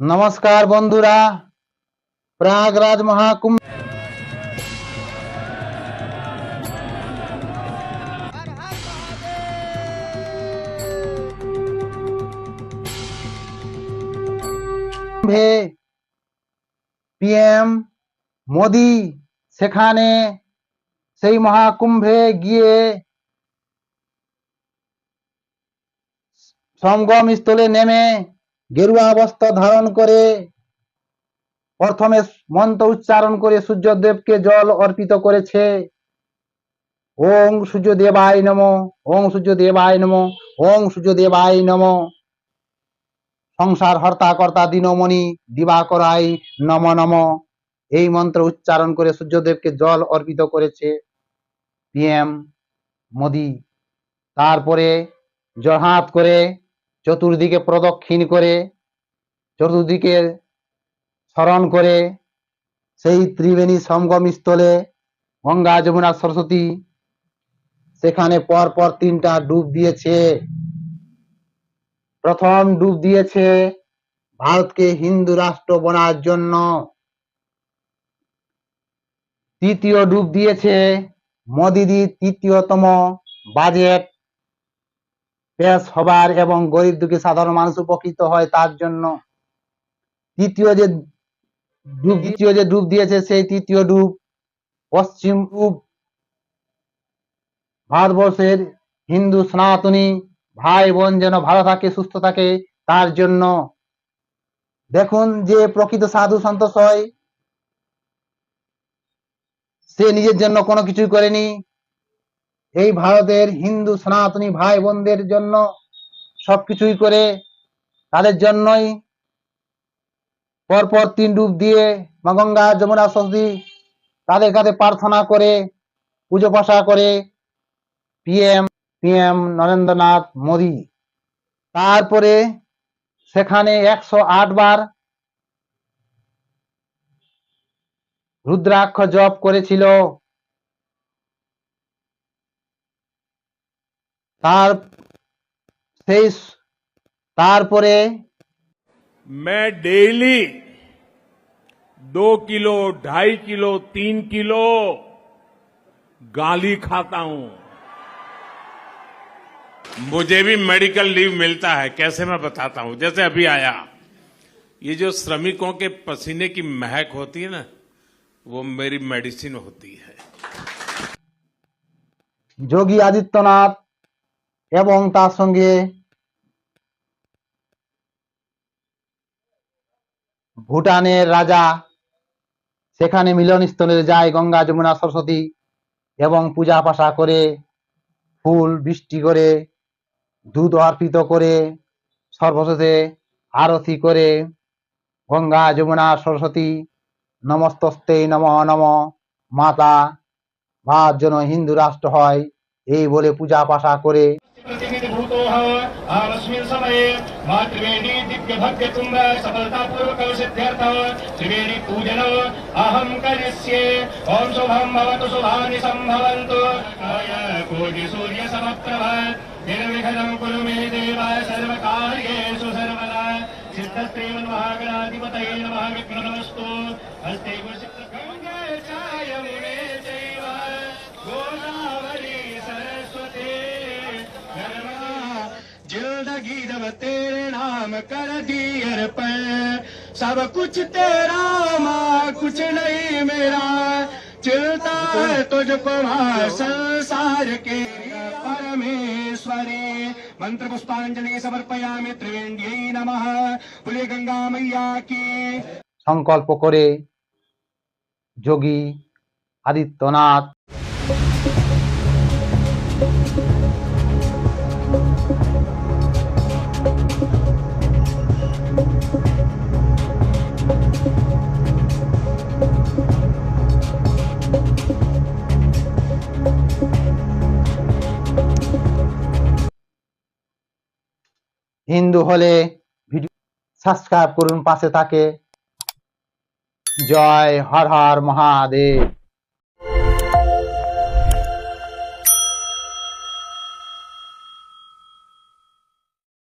নমস্কার বন্ধুরা প্রয়াগরাজ মহাকুম্ভ কুম্ভে পিএম মোদি সেখানে সেই মহাকুম্ভে গিয়ে সঙ্গম স্থলে নেমে গেরুয়া বস্ত্র ধারণ করে প্রথমে মন্ত্র উচ্চারণ করে সূর্যদেবকে জল অর্পিত করেছে। ওং সূর্যদেবায় নম, ওং সূর্যদেবায় নম, ওং সূর্যদেবায় নম। সংসার হর্তা কর্তা দিনমণি দিবাকরাই নম নম। এই মন্ত্র উচ্চারণ করে সূর্যদেবকে জল অর্পিত করেছে। পিএম মোদি। তারপরে জহাত করে চতুর্দিকে প্রদক্ষিণ করে, চতুর্দিকে স্মরণ করে, সেই ত্রিবেণী সঙ্গম স্থলে গঙ্গা, যমুনা, সরস্বতী, সেখানে পর পর তিনটা ডুব দিয়েছে। প্রথম ডুব দিয়েছে ভারতকে হিন্দু রাষ্ট্র বনার জন্য। তৃতীয় ডুব দিয়েছে মোদিদি তৃতীয়তম বাজেট। পেশ হবার এবং গরিব দুঃখী সাধারণ মানুষ উপকৃত হয় তার জন্য। তৃতীয় যে ডুব দ্বিতীয় যে ডুব দিয়েছে সেই তৃতীয় ডুব পশ্চিম পূব ভারতবর্ষের হিন্দু, সনাতনী ভাই বোন যেন ভালো থাকে, সুস্থ থাকে তার জন্য। দেখুন যে প্রকৃত সাধু সন্তোষ হয়। সে নিজের জন্য কোনো কিছুই করেনি। এই ভারতের হিন্দু সনাতনী ভাই বোনদের জন্য সবকিছুই করে তাদের জন্যই পরপর তিন ডুব দিয়ে মা গঙ্গা, যমুনা, সরস্বতী তাদের কাছে প্রার্থনা করে, পুজো পাশা করে পিএম পিএম নরেন্দ্রনাথ মোদী। তারপরে সেখানে একশো আট বার রুদ্রাক্ষ জপ করেছিল। তার সেই স- তারপরে मैं डेली दो किलो ढाई किलो तीन किलो गाली खाता हूं मुझे भी मेडिकल लीव मिलता है कैसे मैं बताता हूं जैसे अभी आया ये जो श्रमिकों के पसीने की महक होती है ना वो मेरी मेडिसिन होती है যোগী আদিত্যনাথ এবং তার সঙ্গে ভুটানের রাজা, সেখানে মিলনস্থলে যায় গঙ্গা, যমুনা, সরস্বতী এবং পূজা পাশা করে, ফুল, বৃষ্টি করে, দুধ অর্পিত করে, সর্বশেষে আরতি করে, গঙ্গা, যমুনা, সরস্বতী, নমস্তস্তে নম নম, মাতা ভারত যেন হিন্দু, রাষ্ট্র হয়। এই বলে পূজা পাশা করে प्रतिनिधिभूतोः आमस्मिन् समये मातृवेणी दिव्यभग्यकुम्भ सफलतापूर्वक सिद्ध्यर्थ त्रिवेणी पूजन अहं करिष्ये ॐ शुभं भवतु शुभानि सम्भवन्तु काय कोटि सूर्य समप्रभ निर्विघ्नं कुरु मे देव सर्वकार्येषु सर्वदा सिद्धस्त्रेव महागणाधिपतये नमः विघ्नमस्तु हस्ते जिंदगी जब तेरे नाम कर दी अर्पण सब कुछ तेरा माँ कुछ नहीं मेरा चिलता है तुझको माँ संसार के परमेश्वरी मंत्र पुष्पांजलि समर्पयामि त्रिवेण्यै नमः बोले गंगा मैया की সংকল্প করে যোগী আদিত্যনাথ হিন্দু হলে ভিডিও সাবস্ক্রাইব করুন পাশে থাকে। জয় হর হর মহাদেব।